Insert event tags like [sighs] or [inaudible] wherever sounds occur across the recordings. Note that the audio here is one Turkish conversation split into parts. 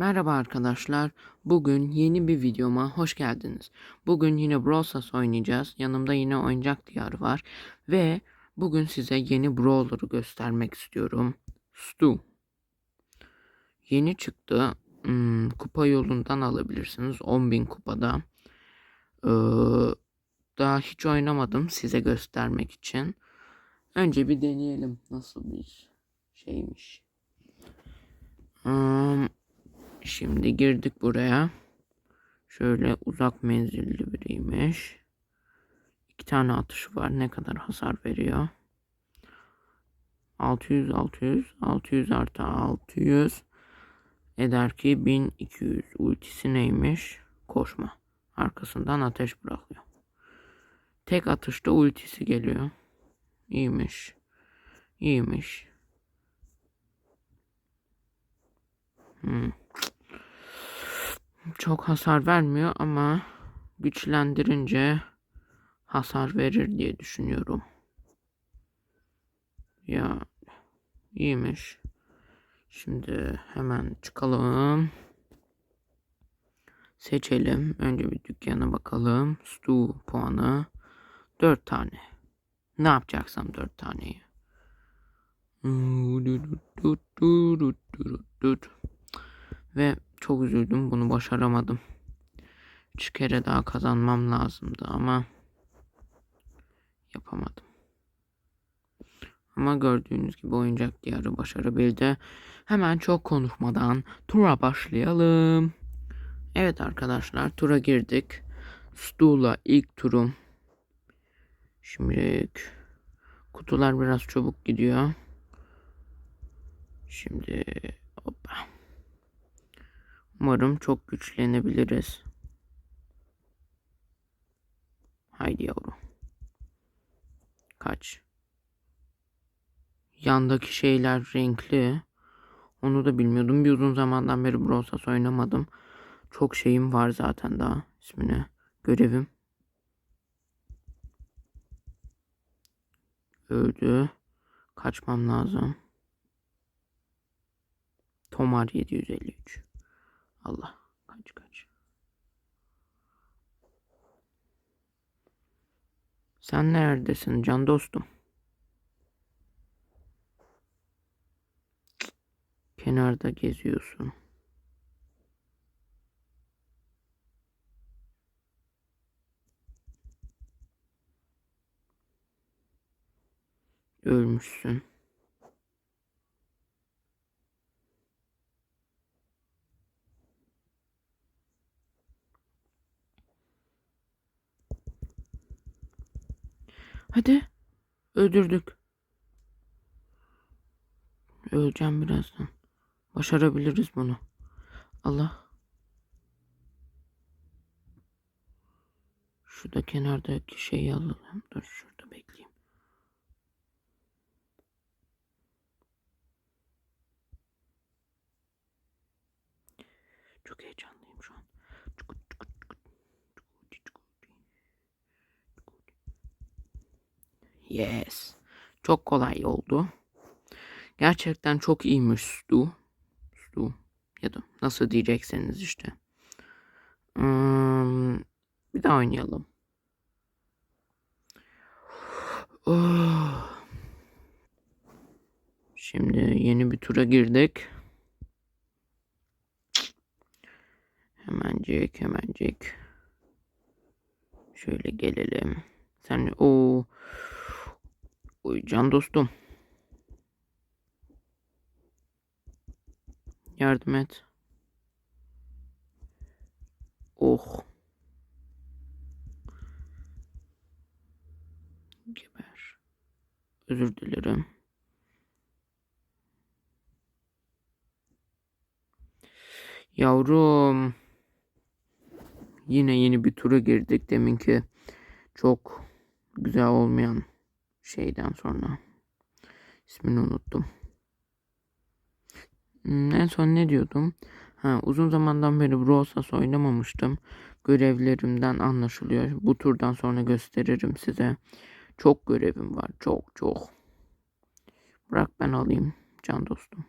Merhaba arkadaşlar. Bugün yeni bir videoma hoş geldiniz. Bugün yine Brawl Stars oynayacağız. Yanımda yine oyuncak diyarı var. Ve bugün size yeni Brawler'ı göstermek istiyorum. Stu. Yeni çıktı. Hmm, kupa yolundan alabilirsiniz. 10.000 kupada. Ee, daha hiç oynamadım size göstermek için. Önce bir deneyelim nasıl bir şeymiş. Hmm, Şimdi girdik buraya. Şöyle uzak menzilli biriymiş. İki tane atışı var. Ne kadar hasar veriyor? 600 600 600 artı 600 eder ki 1200 ultisi neymiş? Koşma. Arkasından ateş bırakıyor. Tek atışta ultisi geliyor. İyiymiş. İyiymiş. Hmm. Çok hasar vermiyor ama güçlendirince hasar verir diye düşünüyorum. Ya iyiymiş. Şimdi hemen çıkalım. Seçelim. Önce bir dükkana bakalım. Stu puanı. 4 tane. Ne yapacaksam 4 taneyi. Ve çok üzüldüm. Bunu başaramadım. Üç kere daha kazanmam lazımdı ama yapamadım. Ama gördüğünüz gibi oyuncak diyarı başarabildi. Hemen çok konuşmadan tura başlayalım. Evet arkadaşlar tura girdik. Stu'la ilk turum. Şimdi kutular biraz çabuk gidiyor. Şimdi hoppa. Umarım çok güçlenebiliriz. Haydi yavrum. Kaç. Yandaki şeyler renkli. Onu da bilmiyordum. Bir uzun zamandan beri Brawl Stars oynamadım. Çok şeyim var zaten daha ismine. Görevim. Öldü. Kaçmam lazım. Tomar 753. Allah. Kaç kaç. Sen neredesin can dostum? Kenarda geziyorsun. Ölmüşsün. Hadi. Öldürdük. Öleceğim birazdan. Başarabiliriz bunu. Allah. Şurada kenardaki şeyi alalım. Dur şurada bekleyeyim. Çok heyecanlıyım şu an. Yes. Çok kolay oldu. Gerçekten çok iyiymiş Stu. Stu. Ya da nasıl diyecekseniz işte. Hmm, bir daha oynayalım. [sighs] Şimdi yeni bir tura girdik. Hemencik hemencik. Şöyle gelelim. Sen o Can dostum. Yardım et. Oh. Geber. Özür dilerim. Yavrum. Yine yeni bir tura girdik deminki. Çok güzel olmayan şeyden sonra. İsmini unuttum. Hmm, en son ne diyordum? Ha, uzun zamandan beri Brawl oynamamıştım. Görevlerimden anlaşılıyor. Bu turdan sonra gösteririm size. Çok görevim var. Çok çok. Bırak ben alayım can dostum.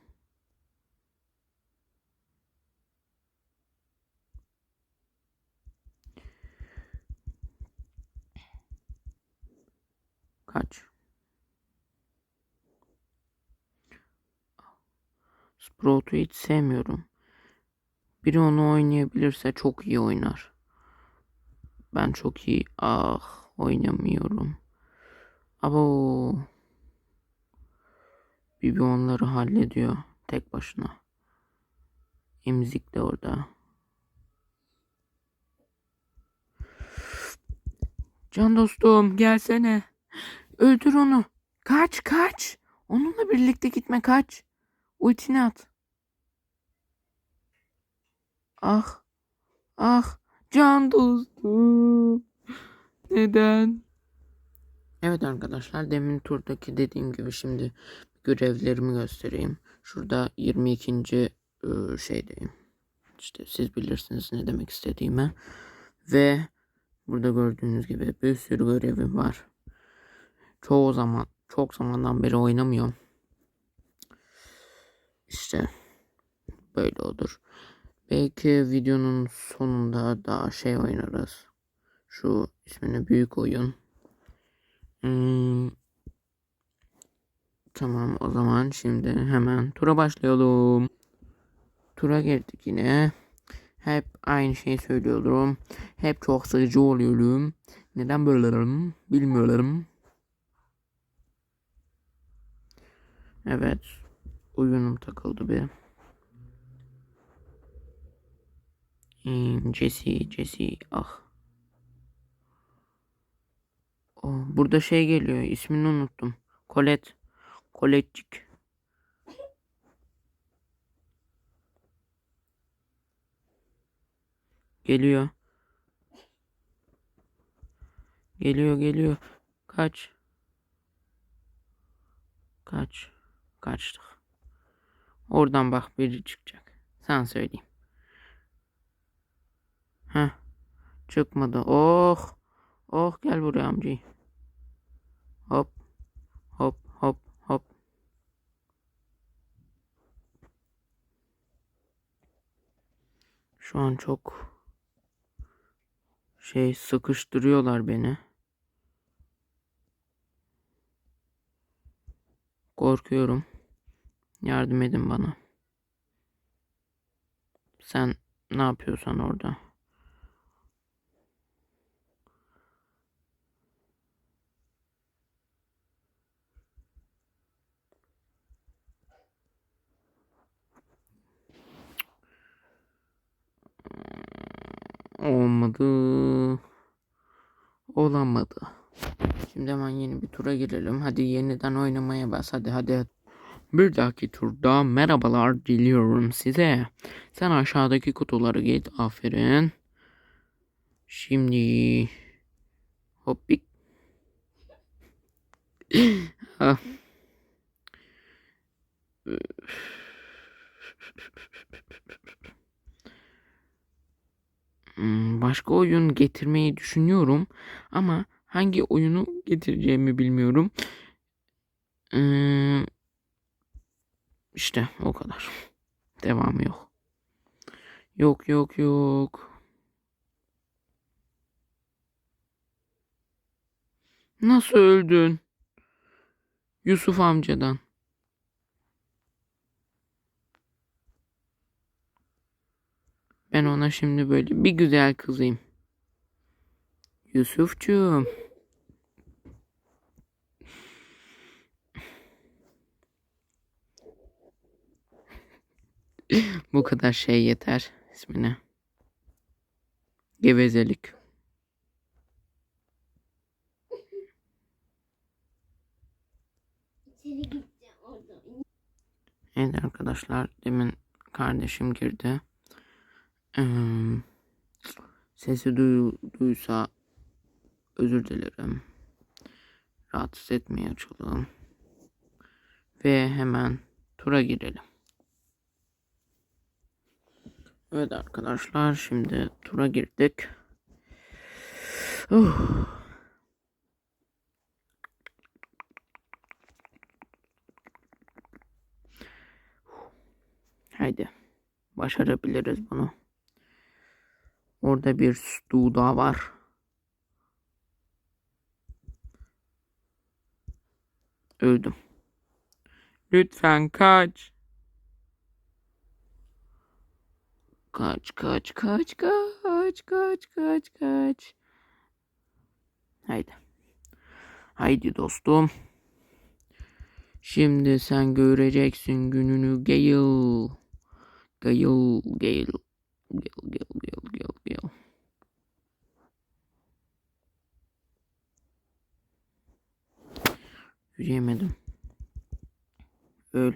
Kaç? Sprout'u hiç sevmiyorum. Biri onu oynayabilirse çok iyi oynar. Ben çok iyi ah oynamıyorum. Abo. Bibi onları hallediyor tek başına. Emzik de orada. Can dostum gelsene. Öldür onu. Kaç kaç. Onunla birlikte gitme kaç. Ultini at. Ah. Ah. Can dostum. Neden? Evet arkadaşlar demin turdaki dediğim gibi şimdi görevlerimi göstereyim. Şurada 22. ıı, şeydeyim. İşte siz bilirsiniz ne demek istediğimi. Ve burada gördüğünüz gibi bir sürü görevim var. Çoğu zaman çok zamandan beri oynamıyorum. İşte böyle olur. Belki videonun sonunda daha şey oynarız. Şu ismini büyük oyun. Hmm, Tamam o zaman şimdi hemen tura başlayalım. Tura girdik yine. Hep aynı şeyi söylüyorum. Hep çok sıkıcı oluyorum. Neden böylelerim bilmiyorum. Evet. Oyunum takıldı bir. Hmm, Jesse, Jesse, ah. Oh, burada şey geliyor. ismini unuttum. Colette. Colette'cik. Geliyor. Geliyor, geliyor. Kaç. Kaç. Kaçtık. Oradan bak biri çıkacak. Sen söyleyeyim. Heh. Çıkmadı. Oh. Oh gel buraya amcayı. Hop. Hop hop hop. Şu an çok şey sıkıştırıyorlar beni. Korkuyorum. Yardım edin bana. Sen ne yapıyorsan orada. Olmadı. Olamadı. Şimdi hemen yeni bir tura girelim. Hadi yeniden oynamaya bas. Hadi hadi. Bir dahaki turda merhabalar diliyorum size. Sen aşağıdaki kutuları git. Aferin. Şimdi hoppik. [laughs] Ah. Hmm, Başka oyun getirmeyi düşünüyorum ama hangi oyunu getireceğimi bilmiyorum. Ee, işte o kadar. Devamı yok. Yok yok yok. Nasıl öldün? Yusuf amcadan. Ben ona şimdi böyle bir güzel kızayım. Yusufcuğum. Bu kadar şey yeter ismine. Gevezelik. Evet arkadaşlar demin kardeşim girdi. Sesi duy- duysa özür dilerim. Rahatsız etmeye açalım. Ve hemen tura girelim. Evet arkadaşlar şimdi tura girdik. Uh. Haydi. Başarabiliriz bunu. Orada bir Stu daha var. Öldüm. Lütfen kaç. Kaç kaç kaç kaç kaç kaç kaç. Haydi. Haydi dostum. Şimdi sen göreceksin gününü Gale. Gale, Gale. Gale, Gale, Gale, Gale, Gale. Yürüyemedim. Öl.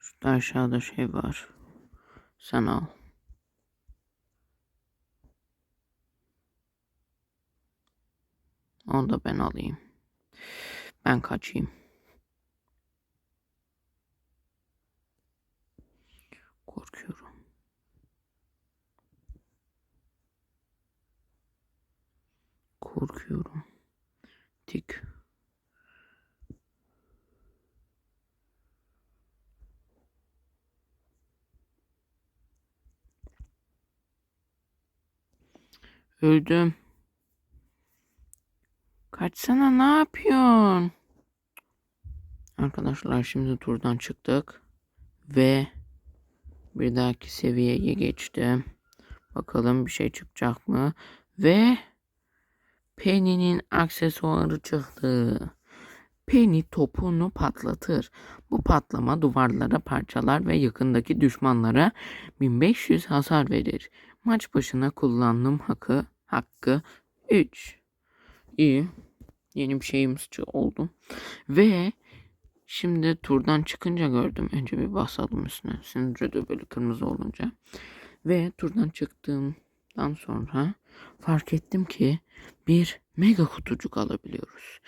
Şurada aşağıda şey var. Sen al. Onu da ben alayım. Ben kaçayım. Korkuyorum. Korkuyorum. Tik. Öldüm. Kaçsana ne yapıyorsun? Arkadaşlar şimdi turdan çıktık. Ve bir dahaki seviyeye geçtim. Bakalım bir şey çıkacak mı? Ve Penny'nin aksesuarı çıktı. Penny topunu patlatır. Bu patlama duvarlara parçalar ve yakındaki düşmanlara 1500 hasar verir. Maç başına kullanım hakkı hakkı 3. İyi. Yeni bir şeyimiz oldu. Ve şimdi turdan çıkınca gördüm. Önce bir basalım üstüne. Sinirce de böyle kırmızı olunca. Ve turdan çıktığımdan sonra fark ettim ki bir mega kutucuk alabiliyoruz.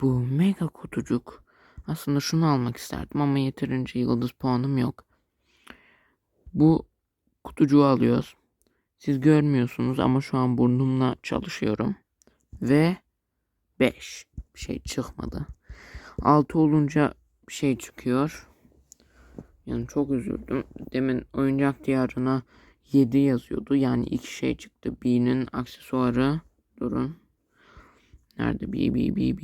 Bu mega kutucuk aslında şunu almak isterdim ama yeterince yıldız puanım yok. Bu kutucuğu alıyoruz. Siz görmüyorsunuz ama şu an burnumla çalışıyorum. Ve 5. Bir şey çıkmadı. 6 olunca şey çıkıyor. Yani çok üzüldüm. Demin oyuncak diyarına 7 yazıyordu. Yani iki şey çıktı. B'nin aksesuarı. Durun. Nerede B B B B?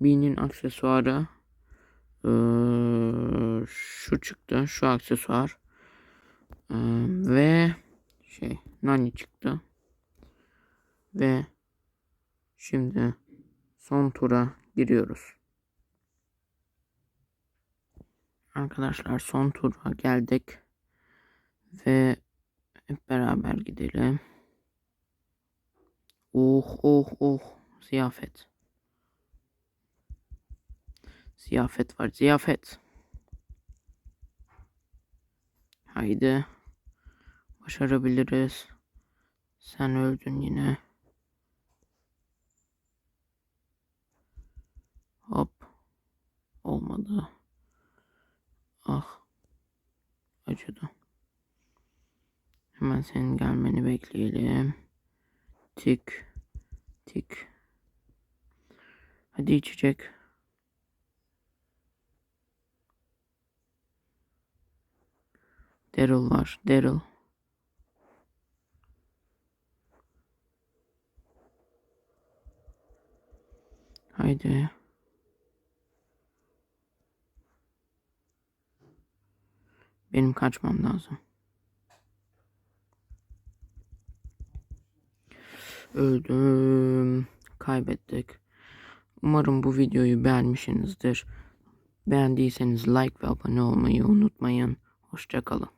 B'nin aksesuarı. Ee, şu çıktı. Şu aksesuar. Ee, ve şey Nani çıktı. Ve şimdi son tura giriyoruz. Arkadaşlar son tura geldik. Ve hep beraber gidelim. Oh oh oh ziyafet. Ziyafet var ziyafet. Haydi. Başarabiliriz. Sen öldün yine. Hop. Olmadı. Ah. Acıdı. Hemen senin gelmeni bekleyelim. Tik. Tik. Hadi içecek. Daryl var. Daryl. Haydi. Benim kaçmam lazım. Öldüm. Kaybettik. Umarım bu videoyu beğenmişsinizdir. Beğendiyseniz like ve abone olmayı unutmayın. Hoşçakalın.